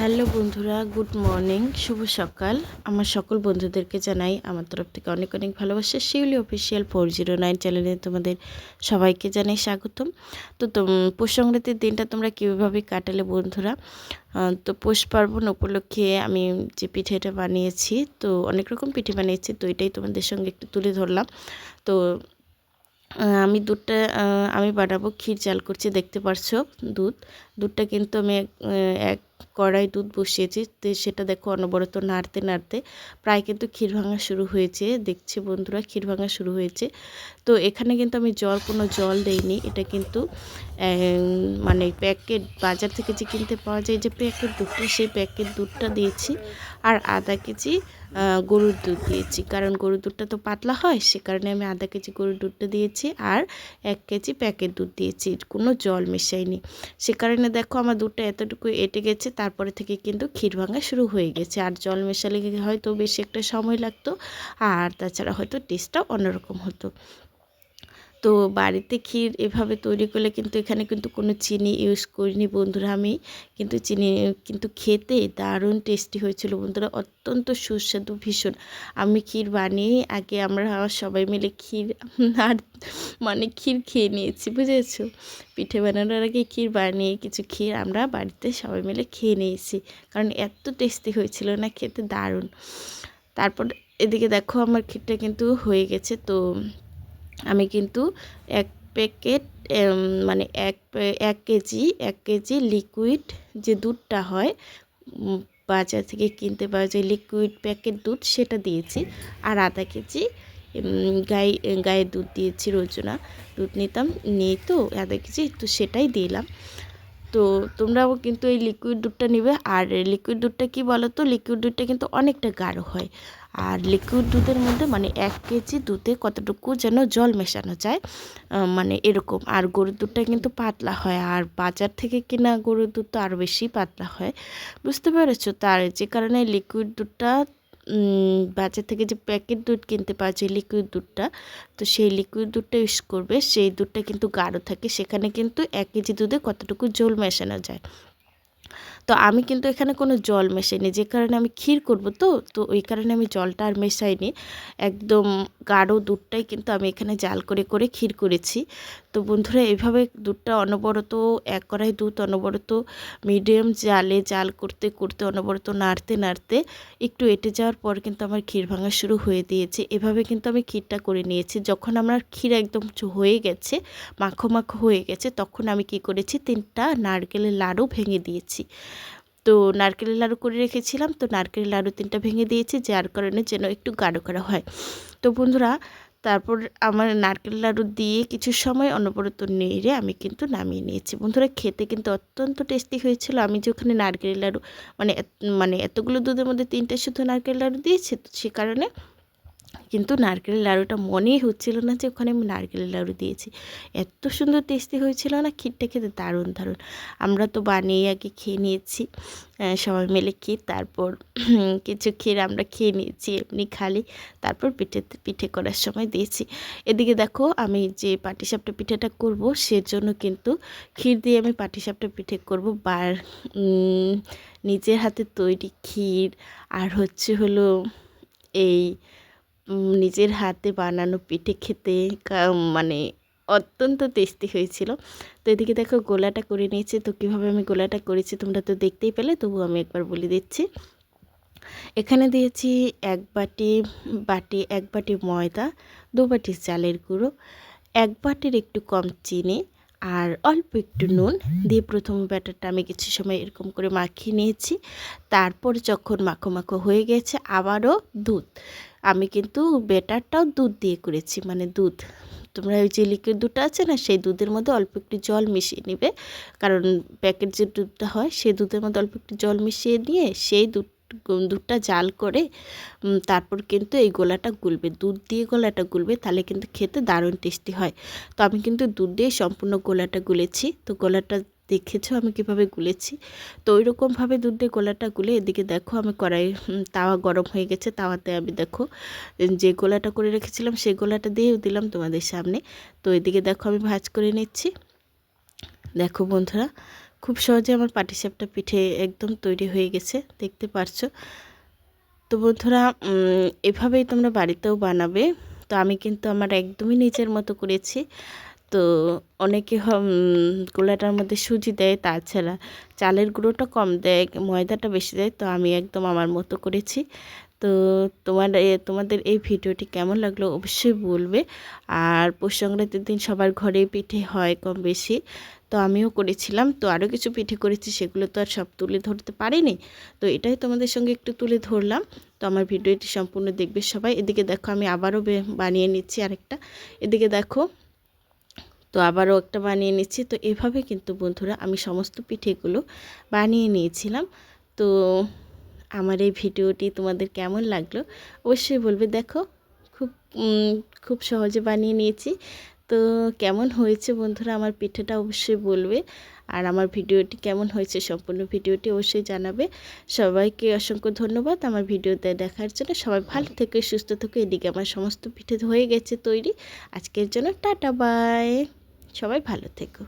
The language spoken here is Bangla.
হ্যালো বন্ধুরা, গুড মর্নিং, শুভ সকাল। আমার সকল বন্ধুদেরকে জানাই আমার তরফ থেকে অনেক অনেক ভালোবাসা। Shiuli official four zero nine চ্যানেলে তোমাদের সবাইকে জানাই স্বাগতম। তো পৌষ সংক্রান্তির দিনটা তোমরা কীভাবে কাটালে বন্ধুরা? তো পৌষ পার্বণ উপলক্ষে আমি যে পিঠেটা বানিয়েছি, তো অনেক রকম পিঠে বানিয়েছি, তো এটাই তোমাদের সঙ্গে একটু তুলে ধরলাম। তো আমি দুধটা আমি বানাবো, ক্ষীর চাল করছি, দেখতে পারছ দুধ। দুধটা কিন্তু আমি এক এক কড়াই দুধ বসিয়েছি, তো সেটা দেখো অনবরত নাড়তে নাড়তে প্রায় কিন্তু ক্ষীর ভাঙা শুরু হয়েছে। দেখছি বন্ধুরা ক্ষীর ভাঙা শুরু হয়েছে। তো এখানে কিন্তু আমি জল, কোনো জল দেইনি। এটা কিন্তু মানে প্যাকেট, বাজার থেকে যে কিনতে পাওয়া যায় যে প্যাকেট দুধটা, সেই প্যাকেট দুধটা দিয়েছি। আর আধা কেজি গরুর দুধ দিয়েছি। কারণ গরুর দুধটা তো পাতলা হয়, সে কারণে আমি আধা কেজি গরুর দুধটা দিয়েছি আর এক কেজি প্যাকেট দুধ দিয়েছি। কোনো জল মেশাইনি। সে কারণে দেখো আমার দুধটা এতটুকু এটে গেছে তারপরে থেকে কিন্তু ক্ষীর ভাঙা শুরু হয়ে গেছে। আর জল মেশালে হয়তো বেশি একটা সময় লাগতো, আর তাছাড়া হয়তো টেস্টটাও অন্যরকম হতো। তো বাড়িতে ক্ষীর এভাবে তৈরি করলে কিন্তু এখানে কিন্তু কোনো চিনি ইউজ করিনি বন্ধুরা আমি। কিন্তু চিনি, কিন্তু খেতে দারুণ টেস্টি হয়েছিল বন্ধুরা, অত্যন্ত সুস্বাদু, ভীষণ। আমি ক্ষীর বানিয়ে আগে আমরা সবাই মিলে ক্ষীর, আর মানে ক্ষীর খেয়ে নিয়েছি, বুঝেছ? পিঠে বানানোর আগে ক্ষীর বানিয়ে কিছু ক্ষীর আমরা বাড়িতে সবাই মিলে খেয়ে নিয়েছি, কারণ এত টেস্টি হয়েছিল না, খেতে দারুণ। তারপর এদিকে দেখো আমার ক্ষীরটা কিন্তু হয়ে গেছে, তো আমি কিন্তু এক প্যাকেট মানে এক এক কেজি এক কেজি লিকুইড যে দুধটা হয় বাজার থেকে কিনতে পাওয়া যায় লিকুইড প্যাকেট দুধ সেটা দিয়েছি। আর আধা কেজি গাই গায়ের দুধ দিয়েছি, রোজনা দুধ নিতাম। নিই তো আধা কেজি, তো সেটাই দিলাম। তো তোমরাও কিন্তু এই লিকুইড দুধটা নেবে। আর লিকুইড দুধটা কি বলো তো লিকুইড দুধটা কিন্তু অনেকটা গাঢ় হয়। আর লিকুইড দুধের মধ্যে মানে এক কেজি দুধে কতটুকু যেন জল মেশানো যায় মানে এরকম। আর গরুর দুধটা কিন্তু পাতলা হয়, আর বাজার থেকে কেনা গরুর দুধ তো আরও বেশি পাতলা হয়। বুঝতে পেরেছ? তার যে কারণে লিকুইড দুধটা বাজার থেকে যে প্যাকেট দুধ কিনতে পাওয়া যায় লিকুইড দুধটা, তো সেই লিকুইড দুধটা ইউজ করবে। সেই দুধটা কিন্তু গাঢ় থাকে, সেখানে কিন্তু এক কেজি দুধে কতটুকু জল মেশানো যায়। তো আমি কিন্তু এখানে কোনো জল মেশাইনি, যে কারণে আমি ক্ষীর করব তো তো ওই কারণে আমি জলটা আর মেশাইনি। একদম গাঢ় দুধটাই কিন্তু আমি এখানে জাল করে করে ক্ষীর করেছি। তো বন্ধুরা এইভাবে দুধটা অনবরত, এক কড়াই দুধ অনবরত, মিডিয়াম জালে জাল করতে করতে, অনবরত নাড়তে নাড়তে একটু এটে যাওয়ার পর কিন্তু আমার ক্ষীর ভাঙা শুরু হয়ে দিয়েছে। এভাবে কিন্তু আমি ক্ষীরটা করে নিয়েছি। যখন আমার ক্ষীর একদম হয়ে গেছে, মাখো মাখো হয়ে গেছে, তখন আমি কি করেছি, তিনটা নারকেলের লাড়ু ভেঙে দিয়েছি। তো নারকেলের লাড়ু করে রেখেছিলাম, তো নারকেল লাড়ু তিনটা ভেঙে দিয়েছি, যার কারণে যেন একটু গাঢ় করা হয়। তো বন্ধুরা, তারপর আমার নারকেল লাড়ু দিয়ে কিছু সময় অনবরত নেড়ে আমি কিন্তু নামিয়ে নিয়েছি। বন্ধুরা, খেতে কিন্তু অত্যন্ত টেস্টি হয়েছিল। আমি যে ওখানে নারকেল লাড়ু মানে মানে এতগুলো দুধের মধ্যে তিনটে শুধু নারকেল লাড়ু দিয়েছি, তো সে কারণে কিন্তু নারকেলের লাড়ুটা মনেই হচ্ছিল না যে ওখানে আমি নারকেলের লাড়ু দিয়েছি। এত সুন্দর টেস্টি হয়েছিল না? ক্ষীরটা খেতে দারুণ দারুণ। আমরা তো বানিয়ে আগে খেয়ে নিয়েছি। সবাই মিলে ক্ষীর, তারপর কিছু ক্ষীর আমরা খেয়ে নিয়েছি, এমনি খালি। তারপর পিঠে পিঠে করার সময় দিয়েছি। এদিকে দেখো, আমি যে পাটিসাপটা পিঠেটা করব, সেজন্য কিন্তু ক্ষীর দিয়ে আমি পাটিসাপটা পিঠে করব। বার নিজের হাতে তৈরি ক্ষীর। আর হচ্ছে হলো এই নিজের হাতে বানানো পিঠে খেতে মানে অত্যন্ত টেস্টি হয়েছিল। তো এদিকে দেখো গোলাটা করে নিয়েছি। তো কীভাবে আমি গোলাটা করেছি তোমরা তো দেখতেই পেলে তবু আমি একবার বলে দিচ্ছি। এখানে দিয়েছি এক বাটি বাটি, এক বাটি ময়দা, দু বাটি চালের গুঁড়ো, এক বাটির একটু কম চিনি আর অল্প একটু নুন দিয়ে প্রথম ব্যাটারটা আমি কিছু সময় এরকম করে মাখিয়ে নিয়েছি। তারপর যখন মাখো মাখো হয়ে গেছে, আবারও দুধ। আমি কিন্তু ব্যাটারটাও দুধ দিয়ে করেছি মানে দুধ। তোমরা ওই যে লিকুইড দুধটা আছে না, সেই দুধের মধ্যে অল্প একটু জল মিশিয়ে নেবে। কারণ প্যাকেট যে দুধটা হয়, সেই দুধের মধ্যে অল্প একটু জল মিশিয়ে নিয়ে সেই দুধ দুধটা জাল করে তারপর কিন্তু এই গোলাটা গুলবে। দুধ দিয়ে গোলাটা গুলবে, তাহলে কিন্তু খেতে দারুণ টেস্টি হয়। তো আমি কিন্তু দুধ দিয়ে সম্পূর্ণ গোলাটা গুলেছি। তো গোলাটা দেখেছ আমি কীভাবে গুলেছি? তো ওই রকমভাবে দুধ দিয়ে গোলাটা গুলে এদিকে দেখো আমি কড়াই তাওয়া গরম হয়ে গেছে। তাওয়াতে আমি দেখো, যে গোলাটা করে রেখেছিলাম সেই গোলাটা দিয়েও দিলাম তোমাদের সামনে। তো এদিকে দেখো আমি ভাজ করে নিচ্ছি। দেখো বন্ধুরা খুব সহজে আমার পাটিসাপটা পিঠে একদম তৈরি হয়ে গেছে, দেখতে পারছ। তো বন্ধুরা এভাবেই তোমরা বাড়িতেও বানাবে। তো আমি কিন্তু আমার একদমই নিজের মতো করেছি। তো অনেকে গোলাটার মধ্যে সুজি দেয়, তাছাড়া চালের গুঁড়োটা কম দেয়, ময়দাটা বেশি দেয়, তো আমি একদম আমার মতো করেছি। তো তোমার তোমাদের এই ভিডিওটি কেমন লাগল অবশ্যই বলবে। আর পৌষ সংক্রান্তির দিন সবার ঘরে পিঠে হয় কম বেশি। তো আমিও করেছিলাম। তো আরও কিছু পিঠে করেছি, সেগুলো তো আর সব তুলে ধরতে পারিনি। তো এটাই তোমাদের সঙ্গে একটু তুলে ধরলাম। তো আমার ভিডিওটি সম্পূর্ণ দেখবে সবাই। এদিকে দেখো আমি আবারও বানিয়ে নিচ্ছি আরেকটা। এদিকে দেখো, তো আবারও একটা বানিয়ে নিচ্ছি। তো এভাবে কিন্তু বন্ধুরা আমি সমস্ত পিঠেগুলো বানিয়ে নিয়েছিলাম। তো আমার এই ভিডিওটি তোমাদের কেমন লাগল অবশ্যই বলবে। দেখো, খুব খুব সহজে বানিয়ে নিয়েছি। তো কেমন হয়েছে বন্ধুরা? আমার পিঠেটা অবশ্যই বলবে। আর আমার ভিডিওটি কেমন হয়েছে সম্পূর্ণ ভিডিওটি অবশ্যই জানাবে। সবাইকে অসংখ্য ধন্যবাদ আমার ভিডিওতে দেখার জন্য। সবাই ভালো থেকে, সুস্থ থেকে। এদিকে আমার সমস্ত পিঠে হয়ে গেছে তৈরি। আজকের জন্য টাটা, বাই। সবাই ভালো থেকো।